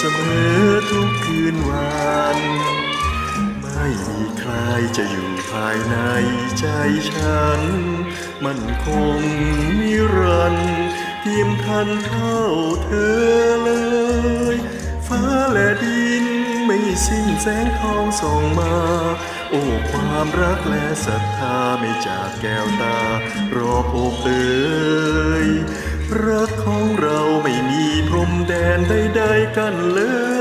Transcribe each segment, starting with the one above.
สมอทุกคืนวัน ไม่มีใครจะอยู่ภายในใจฉัน มันคงนิรันดร์เทียมทันเท่าเธอเลย ฟ้าและดินไม่สิ้นแสงทองส่องมา โอ้ความรักและศรัทธาไม่จากแก้วตารอบอบเอ่ยรักของเรา ม่มีพรมแดนใดๆกันเลย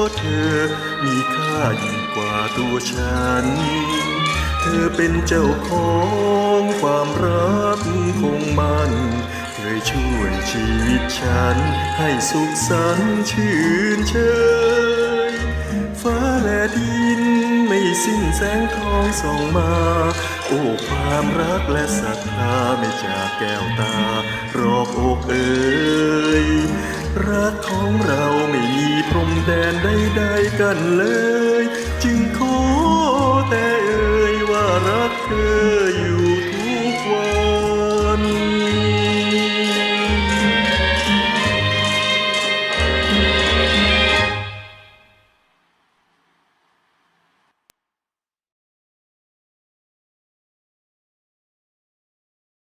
ราะเธอมีค่ายิ่งกว่าตัวฉัน เธอเป็นเจ้าของความรักคงมันเคยช่วยชีวิตฉัน ให้สุขสันต์ชื่นเชยฟ้าและดินไม่สิ้นแสงทองส่องมา โอ้ความรักและศรัทธาไม่จากแก้วตารอบอกเอ่ยรักของเราไม่มี พรมแดนใดๆกันเลย จึงขอแต่เอ่ยว่ารักเธอ